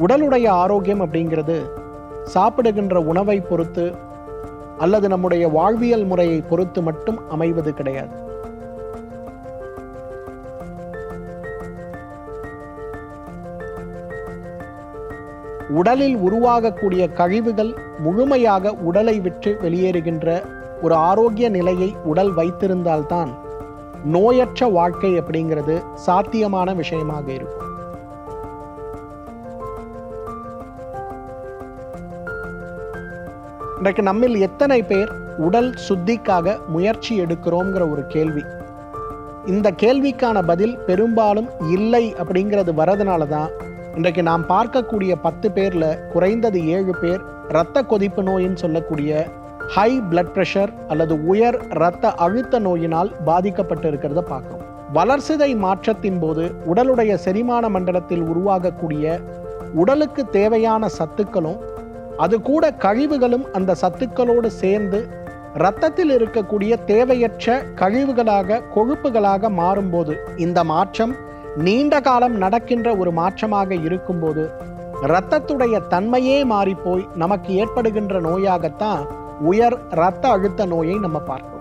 உடலுடைய ஆரோக்கியம் அப்படிங்கிறது சாப்பிடுகின்ற உணவை பொறுத்து அல்லது நம்முடைய வாழ்வியல் முறையை பொறுத்து மட்டும் அமைவது கிடையாது. உடலில் உருவாகக்கூடிய கழிவுகள் முழுமையாக உடலை விட்டு வெளியேறுகின்ற ஒரு ஆரோக்கிய நிலையை உடல் வைத்திருந்தால்தான் நோயற்ற வாழ்க்கை அப்படிங்கிறது சாத்தியமான விஷயமாக இருக்கும். இன்றைக்கு நம்மில் எத்தனை பேர் உடல் சுத்திக்காக முயற்சி எடுக்கிறோங்கிற ஒரு கேள்வி. இந்த கேள்விக்கான பதில் பெரும்பாலும் இல்லை அப்படிங்கிறது வரதுனால தான் இன்றைக்கு நாம் பார்க்கக்கூடிய பத்து பேரில் குறைந்தது ஏழு பேர் இரத்த கொதிப்பு நோயின்னு சொல்லக்கூடிய ஹை பிளட் ப்ரெஷர் அல்லது உயர் இரத்த அழுத்த நோயினால் பாதிக்கப்பட்டு இருக்கிறத பார்க்குறோம். வளர்சிதை மாற்றத்தின் போது உடலுடைய செரிமான மண்டலத்தில் உருவாகக்கூடிய உடலுக்கு தேவையான சத்துக்களும் அது கூட கழிவுகளும் அந்த சத்துக்களோடு சேர்ந்து இரத்தத்தில் இருக்கக்கூடிய தேவையற்ற கழிவுகளாக கொழுப்புகளாக மாறும்போது இந்த மாற்றம் நீண்ட காலம் நடக்கின்ற ஒரு மாற்றமாக இருக்கும்போது இரத்தத்துடைய தன்மையே மாறிப்போய் நமக்கு ஏற்படுகின்ற நோயாகத்தான் உயர் இரத்த அழுத்த நோயை நம்ம பார்க்கணும்